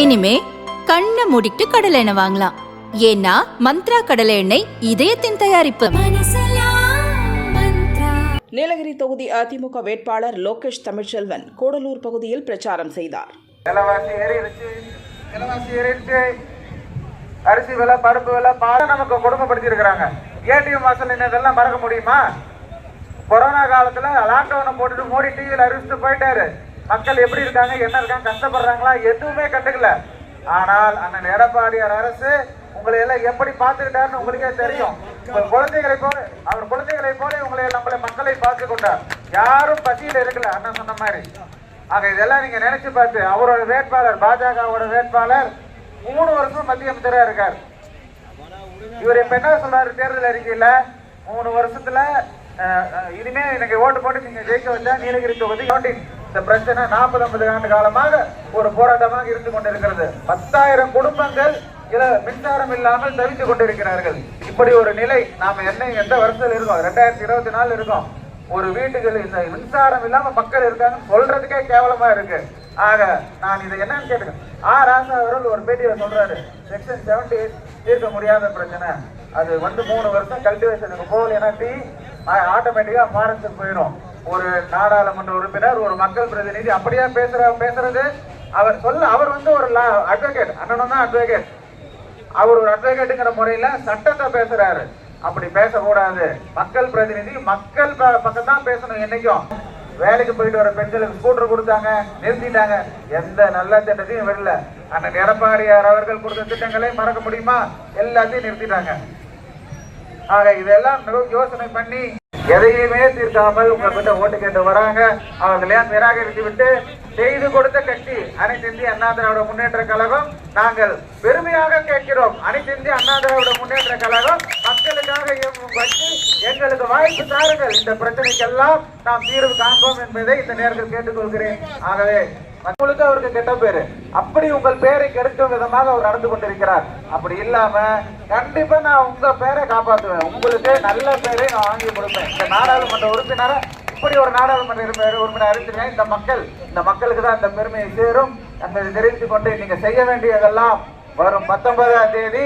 இனிமே கண்ணை மூடிட்டு கடலை எண்ணெய் வாங்கலாம். ஏன்னா மந்த்ரா கடலை எண்ணெய் இதயத்தின் தயாரிப்பு. நீலகிரி தொகுதி அதிமுக வேட்பாளர் லோகேஷ் தமிழ்ச்செல்வன் கூடலூர் பகுதியில் பிரச்சாரம் செய்தார். அரிசி விலை பருப்பு விலை பால் நமக்கு கொடுமைப்படுத்தி இருக்கிறாங்க ஏடிஎம் வாசல் இதெல்லாம் மறக்க முடியுமா? கொரோனா காலத்துல லாக்டவுனை போட்டுட்டு மோடி டிவியில் அறிவிச்சுட்டு போயிட்டாரு. மக்கள் எப்படி இருக்காங்க என்ன இருக்காங்க கஷ்டப்படுறாங்களா எதுவுமே கண்டுக்கல. ஆனால் அண்ணன் எடப்பாடியார் அரசு உங்களை எல்லாம் எப்படி பார்த்துக்கிட்டாருன்னு உங்களுக்கே தெரியும். உங்கள் குழந்தைகளை போல அவர் குழந்தைகளை போல உங்களை நம்மளை மக்களை பார்த்து கொண்டார். யாரும் பசியில் இருக்கல அண்ணன் சொன்ன மாதிரி. ஆக இதெல்லாம் நீங்க நினைச்சு பார்த்து அவரோட வேட்பாளர் பாஜகவோட வேட்பாளர் மூணு வருஷம் மத்திய அமைச்சரா இருக்கார். இவர் இப்ப என்ன சொல்றாரு தேர்தல் அறிக்கையில? மூணு வருஷத்துல இனிமே எனக்கு ஓட்டு போட்டு நீங்க ஜெயிக்க வந்தா நீலகிரி தொகுதி counting. இந்த பிரச்சனை நாற்பது ஐம்பது ஆண்டு காலமாக ஒரு போராட்டமாக இருந்து கொண்டிருக்கிறது. பத்தாயிரம் குடும்பங்கள் இல மின்சாரம் இல்லாமல் தவித்துக் கொண்டிருக்கிறார்கள். இப்படி ஒரு நிலை நாம என்ன எந்த வருஷத்துல இருக்கோம்? ரெண்டாயிரத்தி இருபத்தி நாலு இருக்கோம். ஒரு வீட்டுகள் இந்த மின்சாரம் இல்லாம மக்கள் இருக்காங்கன்னு சொல்றதுக்கே கேவலமா இருக்கு. ஆக நான் இதை என்னன்னு கேட்டுக்கேன் ஆ. ராசா அவர்கள் ஒரு பேட்டியில சொல்றாரு செக்ஷன் செவன்டி தீர்க்க முடியாத பிரச்சனை. அது வந்து மூணு வருஷம் கல்டிவேஷனுக்கு போகலைன்னா டீ ஆட்டோமேட்டிக்கா ஃபாரஸ்ட் போயிடும் ஒரு நாடாளுமன்ற உறுப்பினர் ஒரு மக்கள் பிரதிநிதி அப்படியா பேசுற பேசுறது? அவர் சொல்ல அவர் வந்து ஒரு அட்வொகேட் அண்ணனும் தான் அட்வொகேட் அவர் ஒரு அட்வொகேட்டுங்கிற முறையில சட்டத்தை பேசுறாரு. அப்படி பேசக்கூடாது. மக்கள் பிரதிநிதி மக்கள் ப- பக்கம் தான் பேசணும் என்னைக்கும். வேலைக்கு போயிட்டு வர பெண்களுக்கு ஸ்கூட்டர் கொடுத்தாங்க நிறுத்திட்டாங்க. எந்த நல்ல திட்டத்தையும் விடல. அண்ணன் எடப்பாடியார் அவர்கள் கொடுத்த திட்டங்களை மறக்க முடியுமா? எல்லாத்தையும் நிறுத்திட்டாங்க. ஆக இதெல்லாம் மிகவும் யோசனை பண்ணி எதையுமே தீர்க்காமல் உங்ககிட்ட ஓட்டு கேட்டு வராங்க. அவர்களை நிராகரித்து விட்டு செய்து கொடுத்த கட்சி அனைத்து இந்திய அண்ணா திராவிட முன்னேற்ற கழகம். நாங்கள் பெருமையாக கேட்கிறோம். அனைத்து இந்திய அண்ணா திராவிட முன்னேற்ற கழகம் மக்களுக்காக இயங்கும் கட்சி எங்களுக்கு வாய்ப்பு தாருங்கள். இந்த பிரச்சனைக்கெல்லாம் நாம் தீர்வு காண்போம் என்பதை இந்த நேரத்தில் கேட்டுக்கொள்கிறேன். ஆகவே மக்களுக்கு அவருக்கு கெட்ட பேரு. அப்படி உங்கள் பேரை கெடுக்கும் விதமாக அவர் நடந்து கொண்டிருக்கிறார். அப்படி இல்லாம கண்டிப்பா நான் உங்க பேரை காப்பாத்துவேன். உங்களுக்கு நல்ல பேரை நான் வாங்கி கொடுப்பேன். இந்த நாடாளுமன்ற உறுப்பினரை? இப்படி ஒரு நாடாளுமன்ற உறுப்பினர் உறுப்பினர் அறிவிச்சிருக்கேன் இந்த மக்கள். இந்த மக்களுக்கு தான் இந்த பெருமையை சேரும். அந்த தெரிவித்துக் கொண்டு நீங்க செய்ய வேண்டியதெல்லாம் வரும் பத்தொன்பதாம் தேதி